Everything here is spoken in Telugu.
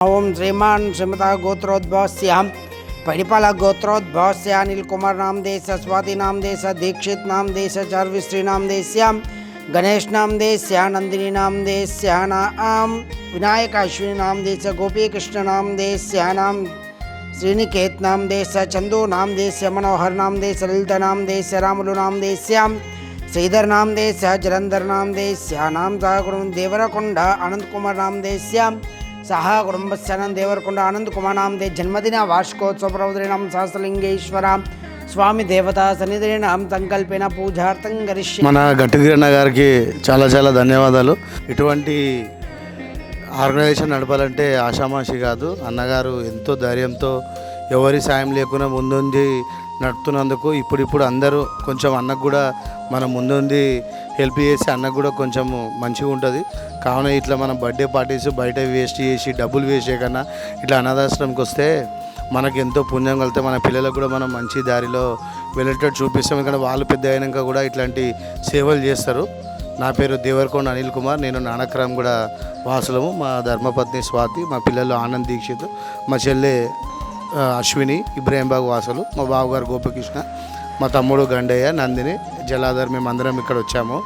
ओम श्रीमान श्रीमता गोत्रोद्भवस्याम परिपालक गोत्रोद्भवस्य अनिल कुमार नाम देश स्वाति नाम देश दीक्षित नाम देश चार्विश्री नाम देश्याम गणेश नाम देश नंदिनी नाम देश्या नाम विनायक अश्विनी नाम देश गोपी कृष्ण नाम देश्या नाम श्रीनिकेत नाम देश चंदू नाम देश मनोहर नाम देश ललित नाम देश रामुलु नाम देश्याम श्रीधर नाम देश जलंधर नाम देश्या नाम देवरकुंड अनंत कुमार नाम देश्याम సహా కుటుంబస్యానం దేవరకొండ ఆనంద్ కుమానాందే జన్మదిన వార్షికోత్సవ ప్రవదరిణం సహస్రలింగేశ్వర స్వామి దేవతా సన్నిధినాం సంకల్పేన పూజార్థం గరిష్య మన గట్టుగిరన్న గారికి చాలా చాలా ధన్యవాదాలు. ఇటువంటి ఆర్గనైజేషన్ నడపాలంటే ఆషామాషి కాదు. అన్నగారు ఎంతో ధైర్యంతో ఎవరి సాయం లేకుండా ముందుండి నడుపుతున్నందుకు ఇప్పుడిప్పుడు అందరూ కొంచెం అన్నకు కూడా మనం ముందుండి హెల్ప్ చేసి అన్నకు కూడా కొంచెం మంచిగా ఉంటుంది. కావున ఇట్లా మనం బర్త్డే పార్టీస్ బయట వేస్ట్ చేసి డబ్బులు వేస్ట్ చేయకన్నా ఇట్లా అనాథాశ్రమంకి వస్తే మనకి ఎంతో పుణ్యం కలితే మన పిల్లలకు కూడా మనం మంచి దారిలో వెళ్ళేటట్టు చూపిస్తాం. ఎందుకంటే వాళ్ళు పెద్ద అయినాక కూడా ఇట్లాంటి సేవలు చేస్తారు. నా పేరు దేవరకొండ అనిల్ కుమార్. నేను నానక్రామ్ కూడా వాసులము. మా ధర్మపత్ని స్వాతి మా పిల్లలు ఆనంద్ దీక్షిత్ మా చెల్లె అశ్విని ఇబ్రాహీంబాగ్ వాసులు మా బావగారు గోపకృష్ణ మా తమ్ముడు గండయ్య నందిని జలాధర్ మేమందరం ఇక్కడ వచ్చాము.